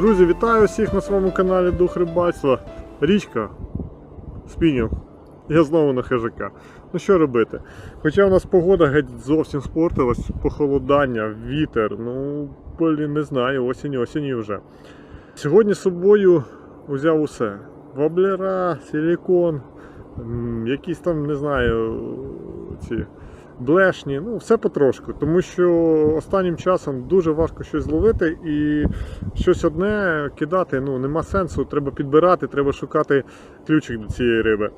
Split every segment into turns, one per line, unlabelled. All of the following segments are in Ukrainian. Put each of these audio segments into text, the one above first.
Друзі, вітаю всіх на своєму каналі Дух Рибальства. Річка, спінінг. Я знову на хижака. Ну що робити? Хоча у нас погода геть зовсім спортилась, похолодання, вітер, ну, блін, не знаю, осінь, осінь вже. Сьогодні з собою взяв усе. Воблера, силікон, якісь там, не знаю, ці блешні, ну все потрошку. Тому що останнім часом дуже важко щось зловити і щось одне кидати ну, нема сенсу. Треба підбирати, треба шукати ключик до цієї риби.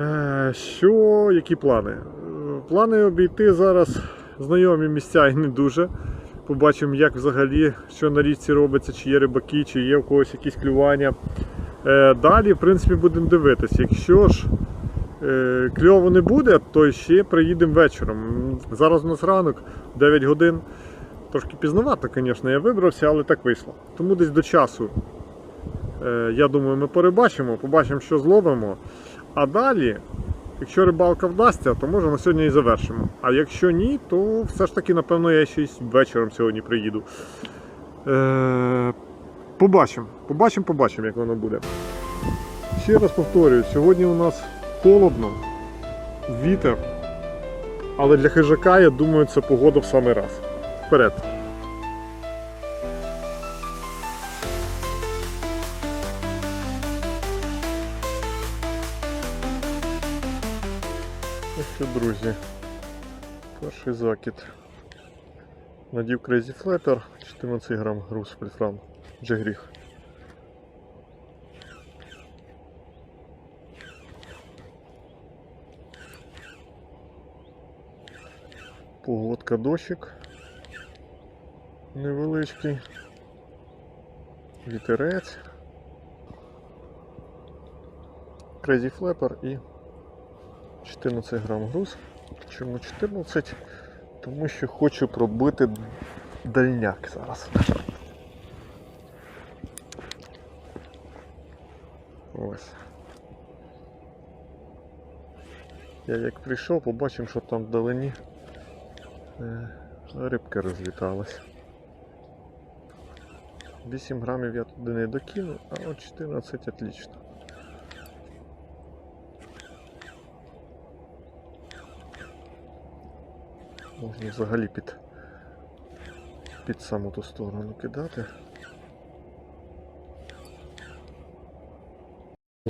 Е, Що, які плани? Е, Плани обійти зараз знайомі місця і не дуже. Побачимо, як взагалі, що на річці робиться, чи є рибаки, чи є в когось якісь клювання. Е, Далі, в принципі, будемо дивитись. Якщо ж кльово не буде, то ще приїдемо вечором. Зараз у нас ранок, 9 годин. Трошки пізновато, звісно, я вибрався, але так вийшло. Тому десь до часу, е, я думаю, ми перебачимо, побачимо, що зловимо. А далі, якщо рибалка вдасться, то може на сьогодні і завершимо. А якщо ні, то все ж таки, напевно, я ще вечором сьогодні приїду. Е, побачимо, побачимо, побачимо, як воно буде. Ще раз повторюю, сьогодні у нас холодно, вітер. Але для хижака, я думаю, це погода в самий раз. Вперед! Що, друзі. Перший закид. Надів Crazy Flapper, 14 грам груз фольфрам. Вже гріх. Погодка дощик. Невеличкий. Вітерець. Crazy Flapper і 14 грам груз. Чому 14? Тому що хочу пробити дальняк зараз. Ось. Я як прийшов, побачив, що там вдалині е, рибка розліталась. 8 грамів я туди не докину, а от 14 отлично. Можна взагалі під, під саму ту сторону кидати.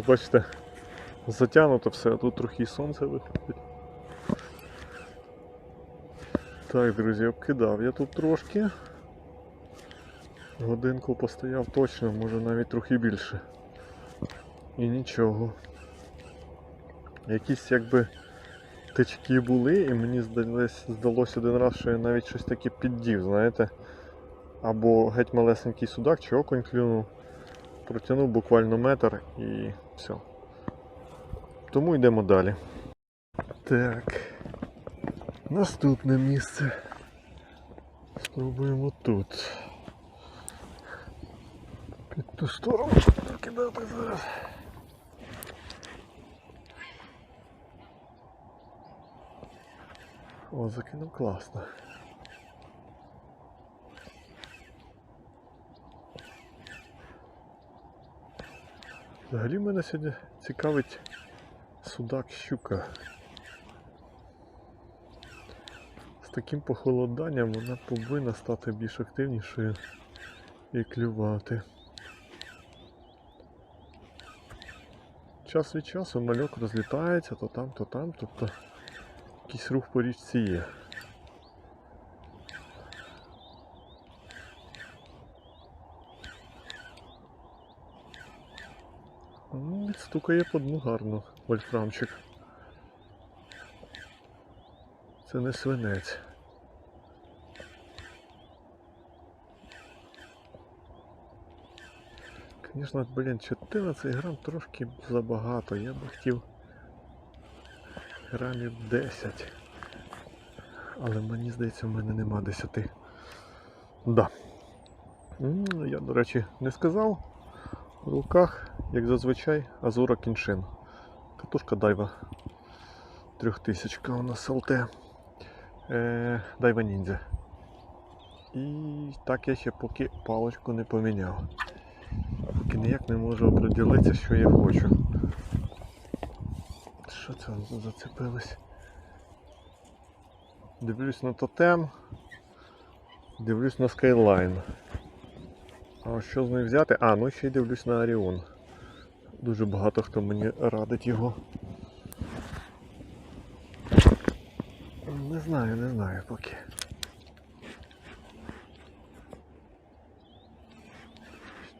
Бачите, затягнуто все, а тут трохи сонце виходить. Так, друзі, обкидав я тут трошки. Годинку постояв точно, може навіть трохи більше. І нічого. Якісь якби тички були, і мені здалось, здалося один раз, що я навіть щось таке піддів, знаєте. Або геть малесенький судак чи окунь клюнув, протягнув буквально метр і все. Тому йдемо далі. Так. Наступне місце. Спробуємо тут. Під ту сторону кидати зараз. О, закинув класно. Взагалі мене сьогодні цікавить судак щука. З таким похолоданням вона повинна стати більш активнішою і клювати. Час від часу мальок розлітається то там, то там, тобто якийсь рух по річці є. Ну, Стукає по дну гарно вольфрамчик. Це не свинець. Звісно, блін, 14 грам трошки забагато. Я би хотів грамів 10. Але мені здається, в мене нема 10. Да. Я, до речі, не сказав. В руках, як зазвичай, Азура Кіншин. Катушка Дайва. Трьохтисячка у нас ЛТ. Е, Дайва Ніндзя. І так я ще поки паличку не поміняв. Поки ніяк не можу оприділитися, що я хочу. Що це зацепилось? Дивлюсь на тотем. Дивлюсь на Skyline. А що з нею взяти? А, ну ще й дивлюсь на Оріон. Дуже багато хто мені радить його. Не знаю, не знаю поки.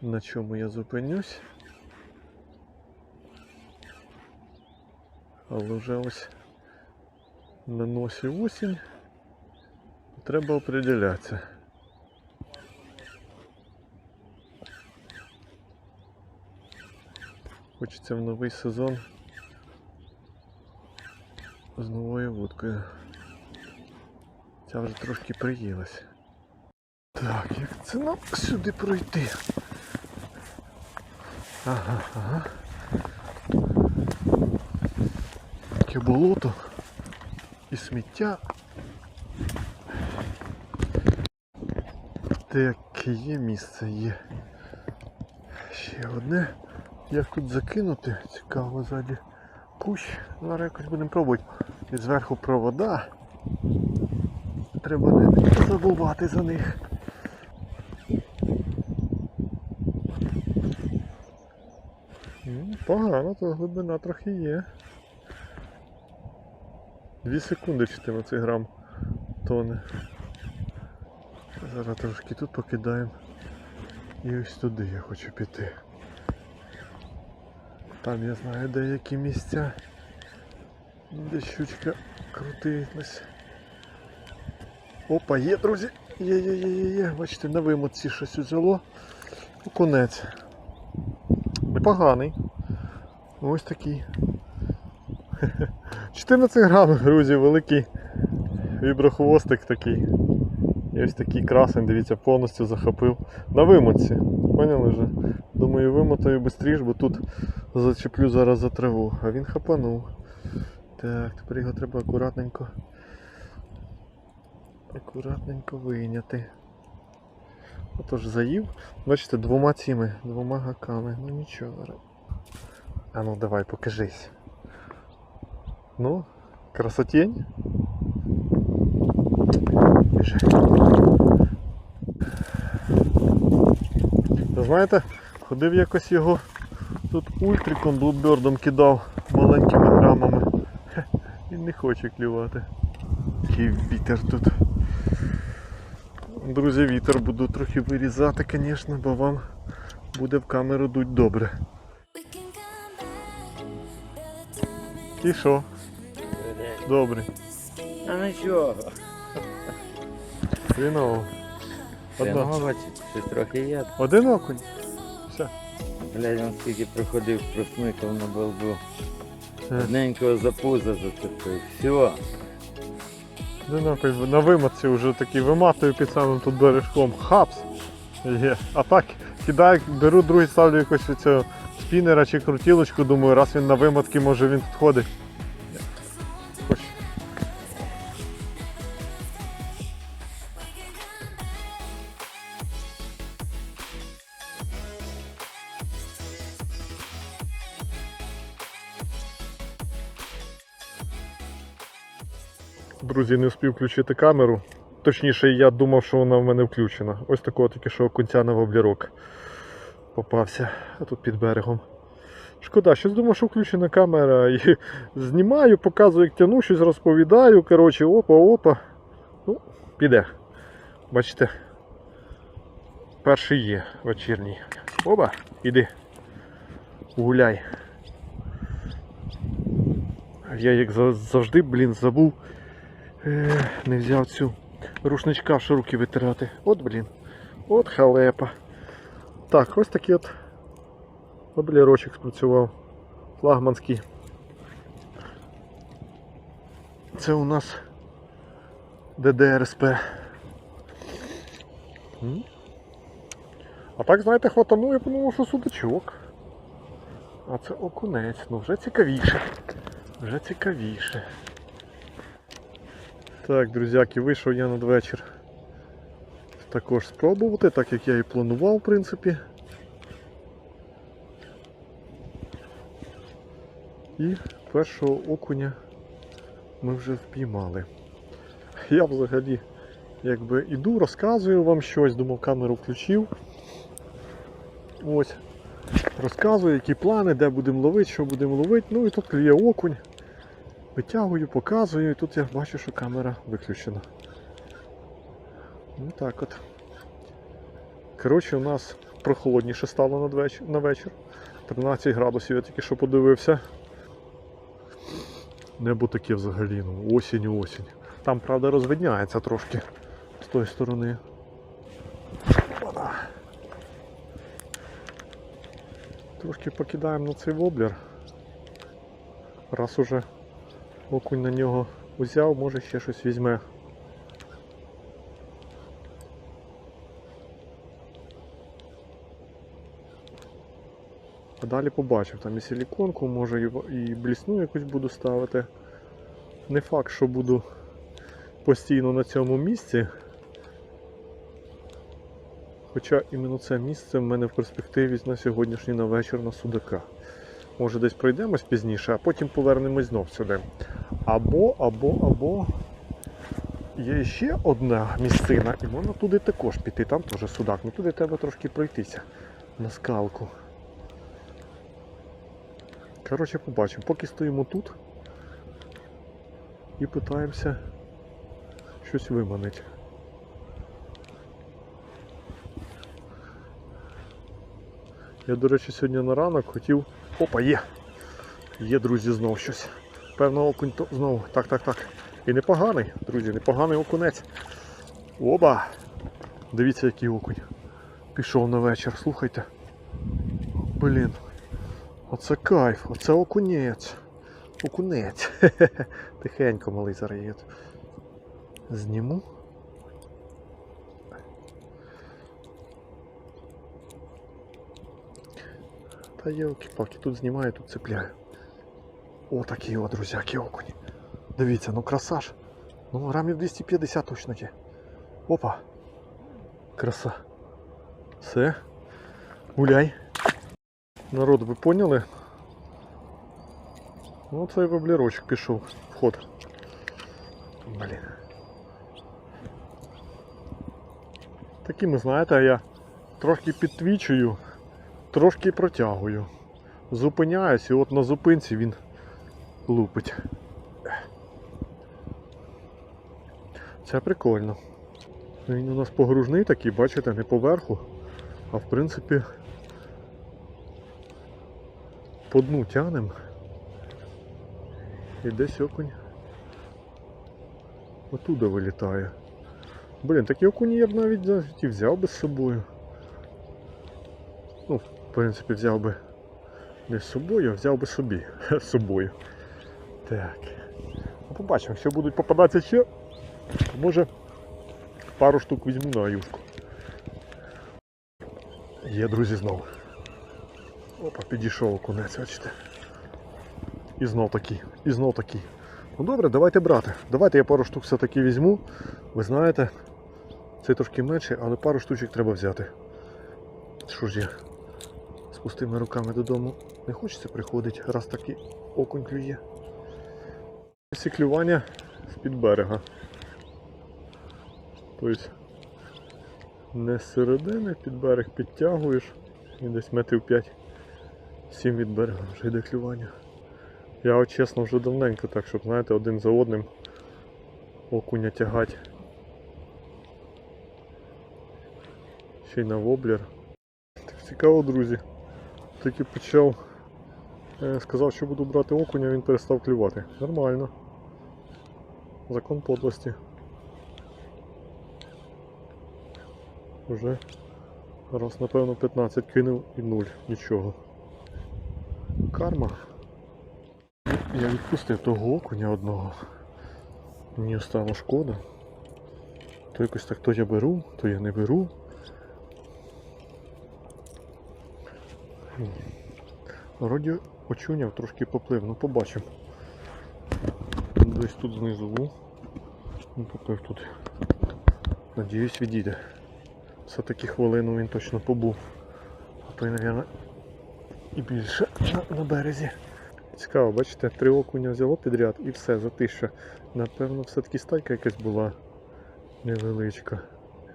На чому я зупинюсь. Але вже ось на носі осінь. Треба определятися. Хочеться в новий сезон з новою вудкою. Ця вже трошки приїлась. Так, як це нам сюди пройти? Ага, ага. Таке болото і сміття. Таке є місце є. Ще одне. Як тут закинути? Цікаво ззаді. Пущ. Зараз якось будемо пробувати. І зверху провода. Треба не забувати за них. Погано, то глибина трохи є. Дві секунди 14 грам тони. Зараз трошки тут покидаємо. І ось туди я хочу піти. Там я знаю деякі місця, де щучка крутилась. Опа, є, друзі! Є, є, є, є, є. Бачите, на вимотці щось взяло. Окунець. Непоганий. Ось такий. 14 грамів, друзі, великий віброхвостик такий. І ось такий красень, дивіться, повністю захопив. На вимотці. Поняли вже? Думаю, вимотаю швидше, бо тут зачеплю зараз за траву. А він хапанув. Так, тепер його треба акуратненько. Акуратненько вийняти. Отож заїв. Бачите, двома цими, двома гаками. Ну нічого. А ну давай, покажись. Ну, красотень. Біжи. Знаєте, ходив якось його тут ультриком блубердом кидав маленькими грамами. Він не хоче клювати. Який вітер тут. Друзі, вітер буду трохи вирізати, звісно, бо вам буде в камеру дуть добре. І що? Добре.
А нічого.
Хріново.
Це
Одна.
мабуть, трохи є.
Один окунь. Все.
Глянь, он скільки проходив, просмикав на балбу.
Е.
Одненького за пузо зацепив. Все.
Окунь на виматці вже такий виматую під самим тут бережком. Хапс. Є. А так кидаю, беру другий, ставлю якось цього спінера чи крутілочку, думаю, раз він на виматки, може він тут Друзі, не встиг включити камеру. Точніше, я думав, що вона в мене включена. Ось такого тільки що окунця на воблірок попався, а тут під берегом. Шкода, щось думав, що включена камера і знімаю, показую, як тяну, щось розповідаю. Коротше, опа-опа. Ну, піде. Бачите. Перший є вечірній. Опа, іди. Гуляй. Я як завжди, блін, забув. Не взяв цю рушничка, що руки витирати. От, блін. От халепа. Так, ось такий от облірочок спрацював. Флагманський. Це у нас ДДРСП. А так, знаєте, хватанув, я подумав, що судачок. А це окунець. Ну вже цікавіше. Вже цікавіше. Так, друзяки, вийшов я надвечір також спробувати, так як я і планував, в принципі. І першого окуня ми вже впіймали. Я взагалі якби іду, розказую вам щось, думав, камеру включив. Ось. Розказую, які плани, де будемо ловити, що будемо ловити. Ну і тут клює окунь. Витягую, показую, і тут я бачу, що камера виключена. Ну так от. Коротше, у нас прохолодніше стало на вечір. 13 градусів я тільки що подивився. Небо таке взагалі, ну, осінь, осінь. Там, правда, розвидняється трошки з тої сторони. Трошки покидаємо на цей воблер. Раз уже окунь на нього узяв, може ще щось візьме. А далі побачив, там і силіконку, може і, блісну якусь буду ставити. Не факт, що буду постійно на цьому місці. Хоча іменно це місце в мене в перспективі на сьогоднішній на вечір на Судака. Може десь пройдемось пізніше, а потім повернемось знов сюди. Або, або, або є ще одна місцина, і можна туди також піти, там теж судак. Ну туди треба трошки пройтися на скалку. Коротше, побачимо. Поки стоїмо тут і питаємося щось виманити. Я, до речі, сьогодні на ранок хотів. Опа, є! Є, друзі, знов щось. Певно, окунь то знову. Так, так, так. І непоганий, друзі, непоганий окунець. Оба! Дивіться, який окунь. Пішов на вечір, слухайте. Блін. Оце кайф, оце окунець. Окунець. Тихенько малий зараз є. Зніму. Та елки-палки, тут знімаю, тут цепляю. О, такі о, друзяки, окунь. Дивіться, ну красаж. Ну, грамів 250 точно є. Опа. Краса. Все. Гуляй. Народ, ви поняли? Ну, цей воблерочок пішов. Вход. Блін. Такими, знаєте, я трошки підтвічую, Трошки протягую. Зупиняюсь і от на зупинці він лупить. Це прикольно. Він у нас погружний такий, бачите, не поверху, а в принципі по дну тянем. І десь окунь отуда вилітає. Блін, такі окуні я б навіть навіть і взяв би з собою. Ну, в принципі, взяв би не з собою, а взяв би собі з собою. Так. Ну, побачимо, якщо будуть попадатися ще, то може пару штук візьму на юшку. Є, друзі, знову. Опа, підійшов окунець, бачите. І знов такий, і знов такий. Ну добре, давайте брати. Давайте я пару штук все-таки візьму. Ви знаєте, це трошки менше, але пару штучок треба взяти. Що ж я пустими руками додому не хочеться приходити, раз такий окунь клює. Клювання з-під берега. Тобто не з середини під берег підтягуєш і десь метрів 5-7 від берега вже йде клювання. Я от чесно вже давненько так, щоб знаєте, один за одним окуня тягати. Ще й на воблер. Цікаво, друзі. Тільки почав. е, Сказав, що буду брати окуня, він перестав клювати. Нормально. Закон подлості. Уже раз, напевно, 15 кинув і 0. Нічого. Карма. Я відпустив того окуня одного. Мені стало шкода. То якось так то я беру, то я не беру. Вроді очуняв, трошки поплив, ну побачимо. Десь тут знизу. во. Ну, поплив тут. Надіюсь, відійде. Все-таки хвилину він точно побув. А то й, мабуть, і більше на, на березі. Цікаво, бачите, три окуня взяло підряд і все, затища. Напевно, все-таки стайка якась була невеличка.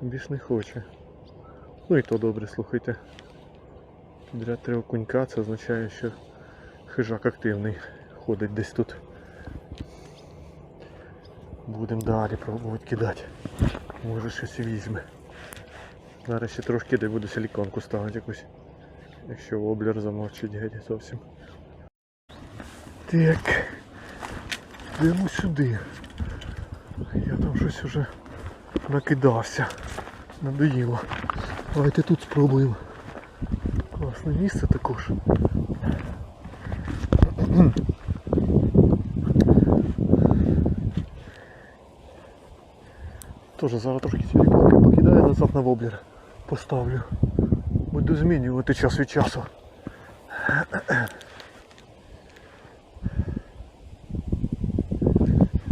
Більш не хоче. Ну і то добре, слухайте. Підряд три окунька, це означає, що хижак активний. Ходить десь тут. Будемо далі пробувати кидати. Може щось візьме. Зараз ще трошки де буду силіконку ставити якусь. Якщо воблер замовчить геть зовсім. Так. Йдемо сюди. Я там щось уже накидався. Надоїло. Давайте тут спробуємо. Класне місце також. Тоже зараз трошки силіконки покидаю назад на воблер. Поставлю. Буду змінювати час від часу.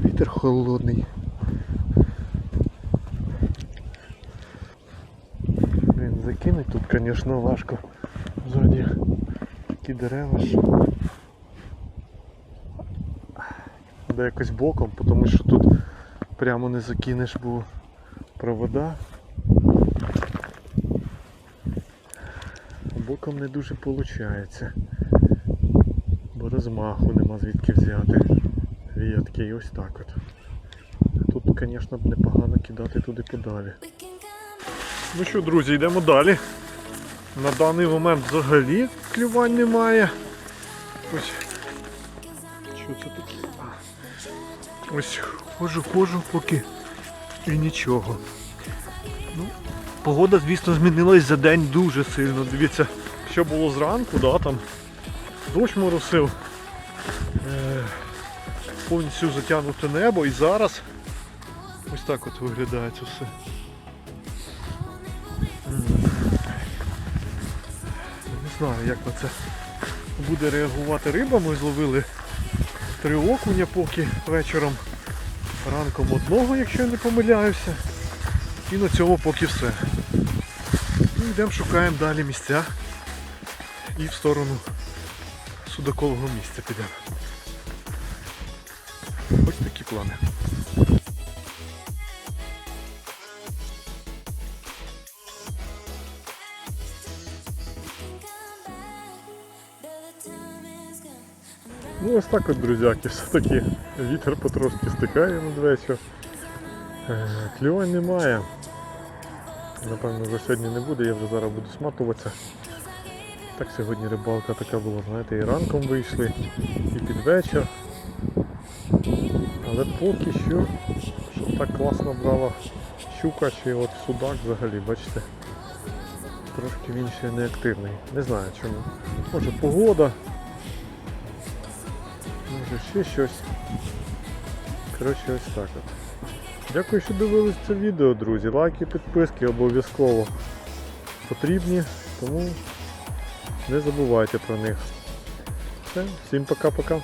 Вітер холодний. Блін, закинуть тут, звісно, важко. Ззаді такі дерева ж. Треба якось боком, тому що тут прямо не закинеш, бо провода. Боком не дуже виходить. Бо розмаху нема звідки взяти. Вітки і ось так от. Тут, звісно, непогано кидати туди подалі. Ну що, друзі, йдемо далі. На даний момент взагалі клювань немає. Ось. Що це таке? Ось ходжу, ходжу, поки і нічого. Ну, погода, звісно, змінилась за день дуже сильно. Дивіться, що було зранку, да, там дощ моросив. Е, повністю затягнуте небо і зараз ось так от виглядає це все. Знаю, як на це буде реагувати риба. Ми зловили три окуня поки вечором. Ранком одного, якщо я не помиляюся. І на цьому поки все. Ну, йдемо шукаємо далі місця і в сторону судокового місця підемо. Ось такі плани. Так от, друзяки, все-таки вітер потрошки стихає надвечір. Е, Клювань немає. Напевно, вже сьогодні не буде, я вже зараз буду сматуватися. Так сьогодні рибалка така була, знаєте, і ранком вийшли, і під вечір. Але поки що, щоб так класно брала щука чи от судак взагалі, бачите. Трошки він ще не активний. Не знаю чому. Може погода, може ще щось. Коротше, ось так от. Дякую, що дивились це відео, друзі. Лайки, підписки обов'язково потрібні, тому не забувайте про них. Все, всім пока-пока.